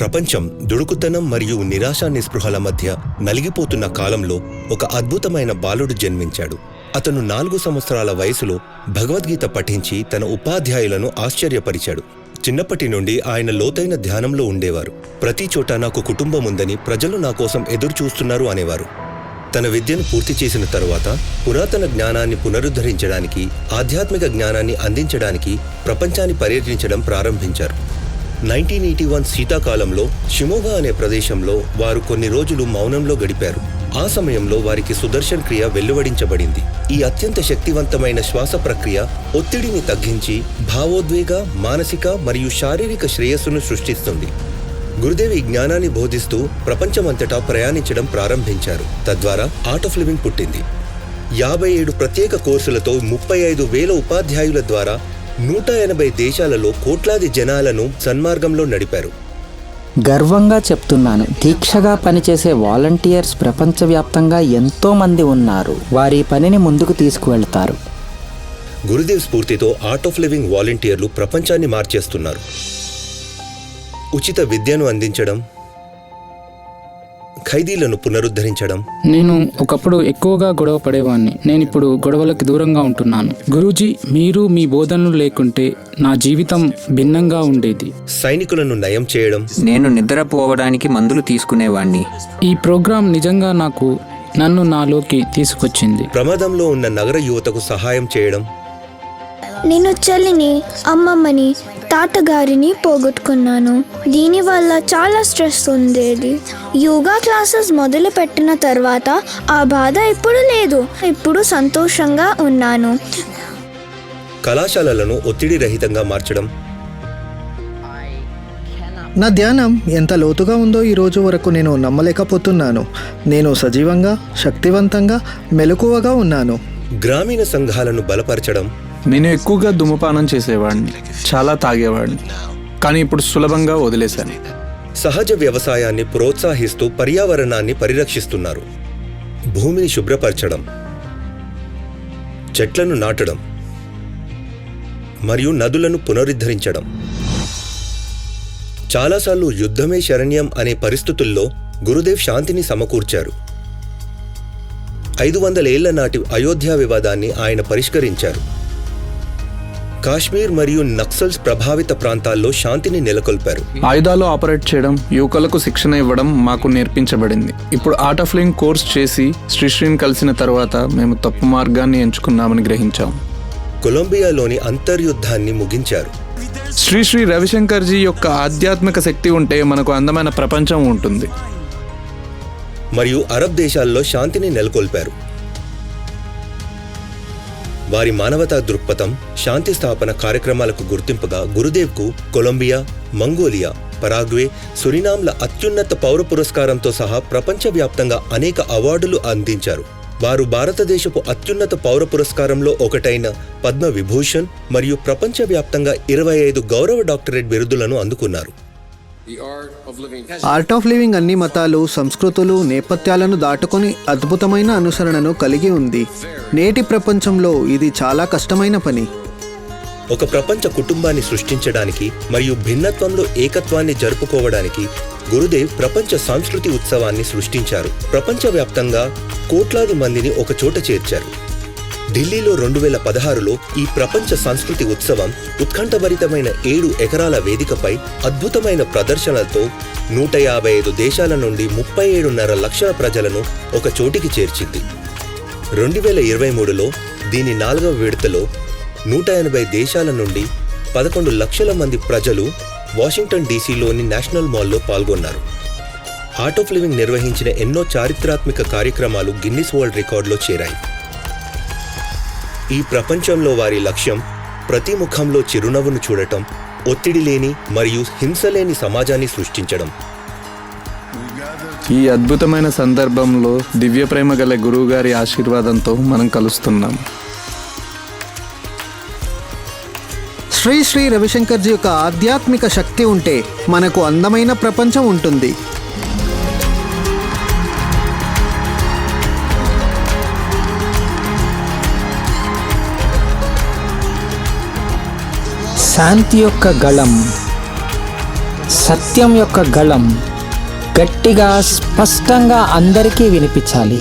ప్రపంచం దుడుకుతనం మరియు నిరాశా నిస్పృహల మధ్య నలిగిపోతున్న కాలంలో ఒక అద్భుతమైన బాలుడు జన్మించాడు. అతను నాలుగు సంవత్సరాల వయసులో భగవద్గీత పఠించి తన ఉపాధ్యాయులను ఆశ్చర్యపరిచాడు. చిన్నప్పటి నుండి ఆయన లోతైన ధ్యానంలో ఉండేవారు. ప్రతి చోట నాకు కుటుంబం ఉందని ప్రజలు నా కోసం ఎదురుచూస్తున్నారు అనేవారు. తన విద్యను పూర్తి చేసిన తరువాత పురాతన జ్ఞానాన్ని పునరుద్ధరించడానికి ఆధ్యాత్మిక జ్ఞానాన్ని అందించడానికి ప్రపంచాన్ని పర్యటించడం ప్రారంభించారు. నైన్టీన్ ఎయిటీ వన్ శీతాకాలంలో షిమోగా అనే ప్రదేశంలో వారు కొన్ని రోజులు మౌనంలో గడిపారు. ఆ సమయంలో వారికి సుదర్శన్ క్రియ వెలువడించబడింది. ఈ అత్యంత శక్తివంతమైన శ్వాస ప్రక్రియ ఒత్తిడిని తగ్గించి భావోద్వేగ మానసిక మరియు శారీరక శ్రేయస్సును సృష్టిస్తుంది. గురుదేవి జ్ఞానాన్ని బోధిస్తూ ప్రపంచమంతటా ప్రయాణించడం ప్రారంభించారు. తద్వారా ఆర్ట్ ఆఫ్ లివింగ్ పుట్టింది. యాభై ఏడు ప్రత్యేక కోర్సులతో ముప్పై ఐదు వేల ఉపాధ్యాయుల ద్వారా నూట ఎనభై దేశాలలో కోట్లాది జనాలను సన్మార్గంలో నడిపారు. గర్వంగా చెప్తున్నాను. దీక్షగా పనిచేసే వాలంటీర్స్ ప్రపంచవ్యాప్తంగా ఎంతో మంది ఉన్నారు. వారి పనిని ముందుకు తీసుకువెళ్తారు. గురుదేవ్ స్ఫూర్తితో ఆర్ట్ ఆఫ్ లివింగ్ వాలంటీర్లు ప్రపంచాన్ని మార్చేస్తున్నారు. ఉచిత విద్యను అందించడం ఖైదీలను పునరుద్ధరించడం. నేను ఒకప్పుడు ఎక్కువగా గొడవ పడేవాడిని నేను ఇప్పుడు గొడవలకు దూరంగా ఉంటున్నాను. గురూజీ మీరు మీ బోధనలు లేకుంటే నా జీవితం భిన్నంగా ఉండేది. సైనికులను నయం చేయడం. నేను నిద్రపోవడానికి మందులు తీసుకునేవాణ్ణి. ఈ ప్రోగ్రాం నిజంగా నాకు నన్ను నాలోకి తీసుకొచ్చింది. ప్రమాదంలో ఉన్న నగర యువతకు సహాయం చేయడం. నేను చెల్లిని అమ్మమ్మని తాతగారిని పోగొట్టుకున్నాను. దీనివల్ల చాలా స్ట్రెస్ ఉండేది. యోగా క్లాసెస్ మొదలు పెట్టిన తర్వాత ఆ బాధ ఇప్పుడు లేదు. ఇప్పుడు సంతోషంగా ఉన్నాను. కళాశాలలను ఒత్తిడి రహితంగా మార్చడం. నా ధ్యానం ఎంత లోతుగా ఉందో ఈ రోజు వరకు నేను నమ్మలేకపోతున్నాను. నేను సజీవంగా శక్తివంతంగా మెలకువగా ఉన్నాను. గ్రామీణ సంఘాలను బలపరచడం. నేను ఎక్కువగా ధూమపానం చేసేవాడిని చాలా తాగేవాడిని కానీ ఇప్పుడు సులభంగా వదిలేశాను. సహజ వ్యవసాయాన్ని ప్రోత్సహిస్తూ పర్యావరణాన్ని పరిరక్షిస్తున్నారు. భూమిని శుభ్రపరచడం చెట్లను నాటడం మరియు నదులను పునరుద్ధరించడం. చాలాసార్లు యుద్ధమే శరణ్యం అనే పరిస్థితుల్లో గురుదేవ్ శాంతిని సమకూర్చారు. ఐదు వందల ఏళ్ళ నాటి అయోధ్య వివాదాన్ని ఆయన పరిష్కరించారు. కాశ్మీర్ మరియు నక్సల్స్ ప్రభావిత ప్రాంతాల్లో శాంతిని నెలకొల్పారు. ఆయుధాలు ఆపరేట్ చేయడం యువకులకు శిక్షణ ఇవ్వడం మాకు నేర్పించబడింది. ఇప్పుడు ఆర్ట్ ఆఫ్ లింగ్ కోర్స్ చేసి శ్రీశ్రీని కలిసిన తర్వాత మేము తప్పు మార్గాన్ని ఎంచుకున్నామని గ్రహించాం. కొలంబియాలోని అంతర్యుద్ధాన్ని ముగించారు. శ్రీ శ్రీ రవిశంకర్జీ యొక్క ఆధ్యాత్మిక శక్తి ఉంటే మనకు అందమైన ప్రపంచం ఉంటుంది. మరియు అరబ్ దేశాల్లో శాంతిని నెలకొల్పారు. వారి మానవతా దృక్పథం శాంతి స్థాపన కార్యక్రమాలకు గుర్తింపుగా గురుదేవ్కు కొలంబియా మంగోలియా పరాగ్వే సురినాంల అత్యున్నత పౌర పురస్కారంతో సహా ప్రపంచవ్యాప్తంగా అనేక అవార్డులు అందించారు. వారు భారతదేశపు అత్యున్నత పౌర పురస్కారంలో ఒకటైన పద్మ విభూషణ్ మరియు ప్రపంచవ్యాప్తంగా ఇరవై ఐదు గౌరవ డాక్టరేట్ బిరుదులను అందుకున్నారు. ఆర్ట్ ఆఫ్ లివింగ్ అన్ని మతాలు సంస్కృతులు నేపథ్యాలను దాటుకొని అద్భుతమైన అనుసరణను కలిగి ఉంది. నేటి ప్రపంచంలో ఇది చాలా కష్టమైన పని. ఒక ప్రపంచ కుటుంబాన్ని సృష్టించడానికి మరియు భిన్నత్వంలో ఏకత్వాన్ని జరుపుకోవడానికి గురుదేవ్ ప్రపంచ సంస్కృతి ఉత్సవాన్ని సృష్టించారు. ప్రపంచవ్యాప్తంగా కోట్లాది మందిని ఒక చోట చేర్చారు. ఢిల్లీలో రెండు వేల పదహారులో ఈ ప్రపంచ సంస్కృతి ఉత్సవం ఉత్కంఠభరితమైన ఏడు ఎకరాల వేదికపై అద్భుతమైన ప్రదర్శనలతో నూట యాభై ఐదు దేశాల నుండి ముప్పై ఏడున్నర లక్షల ప్రజలను ఒక చోటికి చేర్చింది. రెండు వేల ఇరవై మూడులో దీని నాలుగవ విడతలో నూట ఎనభై దేశాల నుండి పదకొండు లక్షల మంది ప్రజలు వాషింగ్టన్ డీసీలోని నేషనల్ మాల్లో పాల్గొన్నారు. ఆర్ట్ ఆఫ్ లివింగ్ నిర్వహించిన ఎన్నో చారిత్రాత్మక కార్యక్రమాలు గిన్నిస్ వరల్డ్ రికార్డులో చేరాయి. ఈ ప్రపంచంలో వారి లక్ష్యం ప్రతి ముఖంలో చిరునవ్వును చూడటం ఒత్తిడి లేని మరియు హింస లేని సమాజాన్ని సృష్టించడం. ఈ అద్భుతమైన సందర్భంలో దివ్య ప్రేమ గల గురువుగారి ఆశీర్వాదంతో మనం కలుస్తున్నాం. శ్రీ శ్రీ రవిశంకర్జీ యొక్క ఆధ్యాత్మిక శక్తి ఉంటే మనకు అందమైన ప్రపంచం ఉంటుంది. శాంతి యొక్క గళం సత్యం యొక్క గళం గట్టిగా స్పష్టంగా అందరికీ వినిపించాలి.